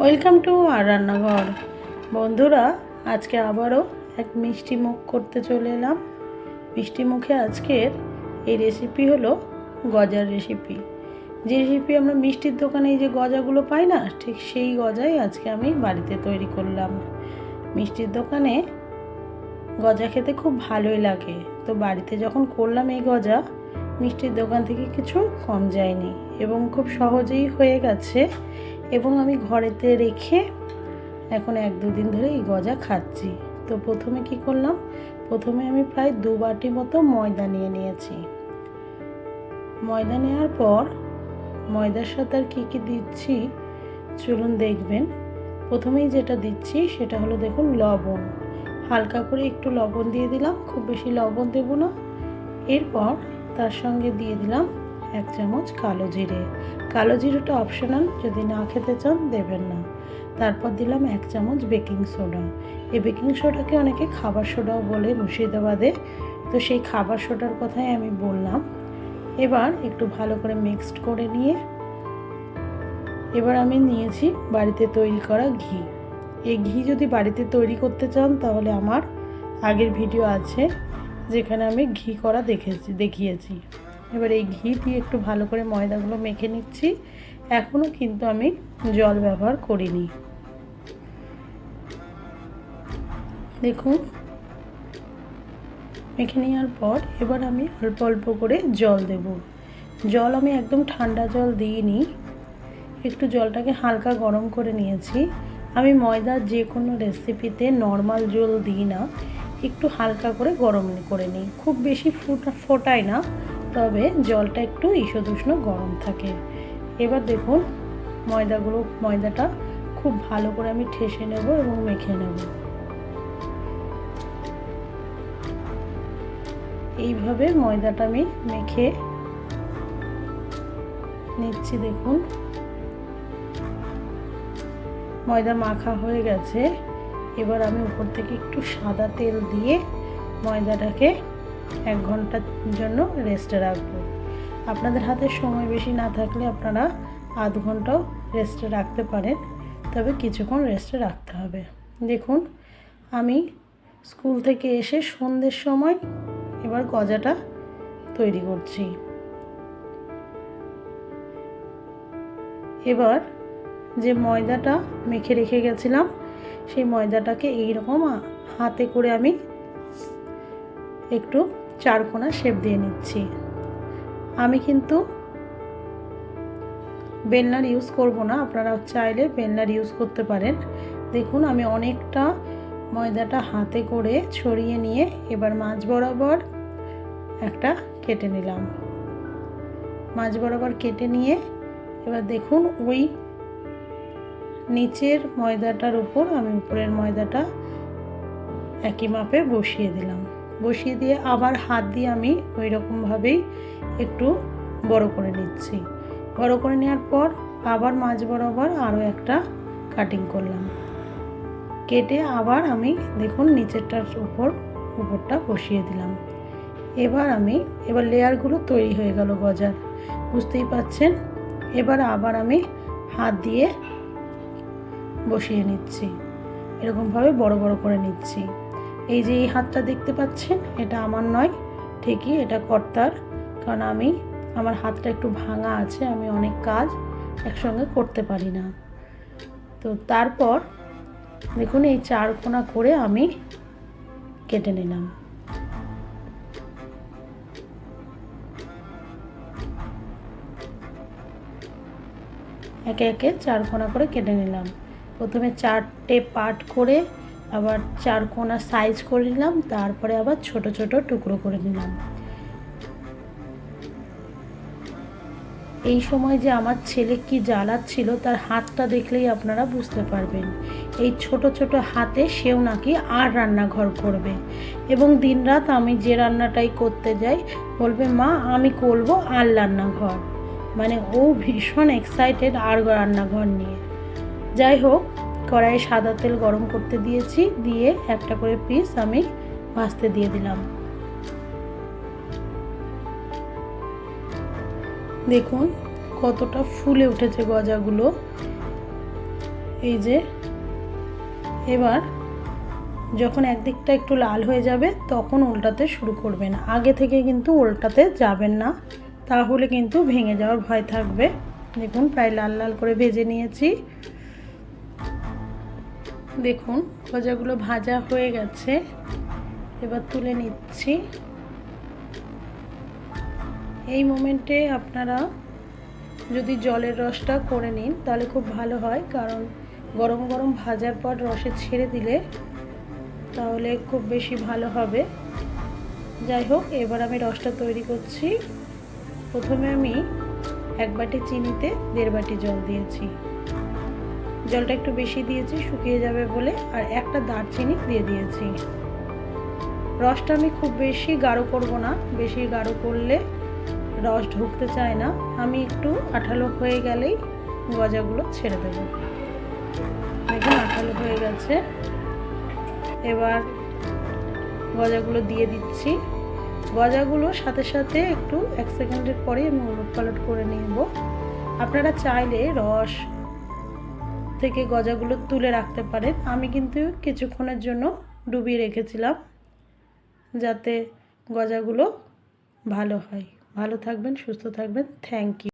Welcome to আর রান্নাঘর। বন্ধুরা, আজকে আবারও এক মিষ্টি মুখ করতে চলে এলাম। মিষ্টি মুখে আজকের এই রেসিপি হলো গজার রেসিপি যে রেসিপি আমরা মিষ্টির দোকানে এই যে গজাগুলো পাই না, ঠিক সেই গজাই আজকে আমি বাড়িতে তৈরি করলাম। মিষ্টির দোকানে গজা খেতে খুব ভালোই লাগে। তো বাড়িতে যখন করলাম এই গজা, মিষ্টির দোকান থেকে কিছু কম যায়নি এবং খুব সহজেই হয়ে গেছে। এবং আমি ঘরেতে রেখে এখন এক দুদিন ধরে এই গজা খাচ্ছি। তো প্রথমে কি করলাম? প্রথমে আমি প্রায় দু বাটি মতো ময়দা নিয়ে নিয়েছি। ময়দা নেওয়ার পর ময়দার সাথে আর কী কী দিচ্ছি চলুন দেখবেন। প্রথমেই যেটা দিচ্ছি সেটা হলো দেখুন লবণ। হালকা করে একটু লবণ দিয়ে দিলাম, খুব বেশি লবণ দেব না। এরপর তার সঙ্গে দিয়ে দিলাম এক চামচ কালো জিরে। কালো জিরেটা অপশনাল যদি না খেতে চান দেবেন না। তারপর দিলাম এক চামচ বেকিং সোডা এই বেকিং সোডাকে অনেকে খাবার সোডাও বলে মুর্শিদাবাদে তো সেই খাবার সোডার কথাই আমি বললাম। এবার একটু ভালো করে মিক্সড করে নিয়ে, এবার আমি নিয়েছি বাড়িতে তৈরি করা ঘি। এই ঘি যদি বাড়িতে তৈরি করতে চান, তাহলে আমার আগের ভিডিও আছে, যেখানে আমি ঘি করা দেখেছি, দেখিয়েছি। এবার এই ঘি দিয়ে একটু ভালো করে ময়দাগুলো মেখে নিচ্ছি। এখনও কিন্তু আমি জল ব্যবহার করিনি। দেখুন। মেখে নেওয়ার পর এবার আমি অল্প অল্প করে জল দেব। জল আমি একদম ঠান্ডা জল দিইনি। একটু জলটাকে হালকা গরম করে নিয়েছি। আমি ময়দার যে কোনো রেসিপিতে নর্মাল জল দিই না। একটু হালকা করে গরম করে নিই। খুব বেশি ফুটা ফোটাই না। তবে জলটা একটু ঈষদুষ্ণ গরম থাকে। এবার দেখুন, ময়দাগুলো, ময়দাটা খুব ভালো করে আমি ঠেসে নেব এবং মেখে নেব। এইভাবে ময়দাটা আমি মেখে নিচ্ছি, দেখুন। ময়দা মাখা হয়ে গেছে। এবার আমি উপর থেকে একটু সাদা তেল দিয়ে ময়দাটাকে এক ঘণ্টার জন্য রেস্টে রাখব। আপনাদের হাতে সময় বেশি না থাকলে আপনারা আধ ঘন্টাও রেস্টে রাখতে পারেন, তবে কিছুক্ষণ রেস্টে রাখতে হবে। দেখুন, আমি স্কুল থেকে এসে সন্ধ্যের সময় এবার গজাটা তৈরি করছি। এবার যে ময়দাটা মেখে রেখে গেছিলাম, সেই ময়দাটাকে এইরকম হাতে করে আমি একটু চারকোনা শেপ দিয়ে নিচ্ছি। আমি কিন্তু বেলনার ইউজ করব না আপনারা চাইলে বেলনার ইউজ করতে পারেন। দেখুন, আমি অনেকটা ময়দাটা হাতে করে ছড়িয়ে নিয়ে এবার মাছ বরাবর একটা কেটে নিলাম। মাছ বরাবর কেটে নিয়ে এবার দেখুন, ওই নিচের ময়দাটার উপর আমি উপরের ময়দাটা একই মাপে বসিয়ে দিলাম। বসিয়ে দিয়ে আবার হাত দিয়ে আমি ওই রকমভাবেই একটু বড় করে নিচ্ছি। বড় করে নেওয়ার পর আবার মাঝ বরাবর আরও একটা কাটিং করলাম। কেটে আবার আমি দেখুন নিচেরটার উপর উপরটা বসিয়ে দিলাম। এবার আমি, এবার লেয়ারগুলো তৈরি হয়ে গেল গজার। বুঝতেই পাচ্ছেন? এবার আবার আমি হাত দিয়ে বসিয়ে নিচ্ছি। এরকমভাবে বড় বড় করে নিচ্ছি। এই যে এই হাতটা দেখতে পাচ্ছেন, এটা আমার নয়, ঠিকই এটা কর্তার। কারণ আমি, আমার হাতটা একটু ভাঙা আছে, আমি অনেক কাজ একসঙ্গে করতে পারি না। তো তারপর দেখুন, এই চার কোনা করে আমি কেটে নিলাম। একে একে চার কোনা করে কেটে নিলাম। প্রথমে চারটে পার্ট করে আবার চার কোনা সাইজ করে নিলাম, তারপরে আবার ছোট ছোট টুকরো করে নিলাম। এই সময় যে আমার ছেলে কি জ্বালাচ্ছিল, তার হাতটা দেখলেই আপনারা বুঝতে পারবেন। এই ছোট ছোট হাতে সেও নাকি আর রান্নাঘর করবে। এবং দিনরাত আমি যে রান্নাটাই করতে যাই, বলবে, মা, আমি করব আর রান্নাঘর। মানে ও ভীষণ এক্সাইটেড আর রান্নাঘর নিয়ে। যাই হোক কড়াইয়ে সাদা তেল গরম করতে দিয়েছি, দিয়ে একটা করে পিস আমি ভাজতে দিয়ে দিলাম। দেখুন, কতটা ফুলে উঠেছে গজাগুলো। এই যে, এবার যখন একদিকটা একটু লাল হয়ে যাবে, তখন উল্টাতে শুরু করবেন। আগে থেকে কিন্তু উল্টাতে যাবেন না, তাহলে কিন্তু ভেঙে যাওয়ার ভয় থাকবে। দেখুন, প্রায় লাল লাল করে ভেজে নিয়েছি। দেখুন গজাগুলো ভাজা হয়ে গেছে। এবার তুলে নিচ্ছি। এই মোমেন্টে আপনারা যদি জলের রসটা করে নিন, তাহলে খুব ভালো হয়, কারণ গরম গরম ভাজার পর রসে ছেড়ে দিলে তাহলে খুব বেশি ভালো হবে। যাই হোক, এবার আমি রসটা তৈরি করছি। প্রথমে আমি এক বাটি চিনিতে দেড় বাটি জল দিয়েছি। জলটা একটু বেশি দিয়েছি, শুকিয়ে যাবে বলে, আর একটা দারচিনি দিয়ে দিয়েছি। রসটা আমি খুব বেশি গাঢ় করব না, বেশি গাঢ় করলে রস ঢুকতে চায় না। আমি একটু আঠালো হয়ে গেলেই গজাগুলো ছেড়ে দেব। দেখুন, আঠালো হয়ে গেছে। এবার গজাগুলো দিয়ে দিচ্ছি। গজাগুলো সাথে সাথে একটু এক সেকেন্ডের পরে আমি উলট পালট করে নেব। আপনারা চাইলে রস থেকে গজাগুলো তুলে রাখতে পারেন। আমি কিন্তু কিছুক্ষণের জন্য ডুবিয়ে রেখেছিলাম যাতে গজাগুলো ভালো হয়। ভালো থাকবেন, সুস্থ থাকবেন। Thank you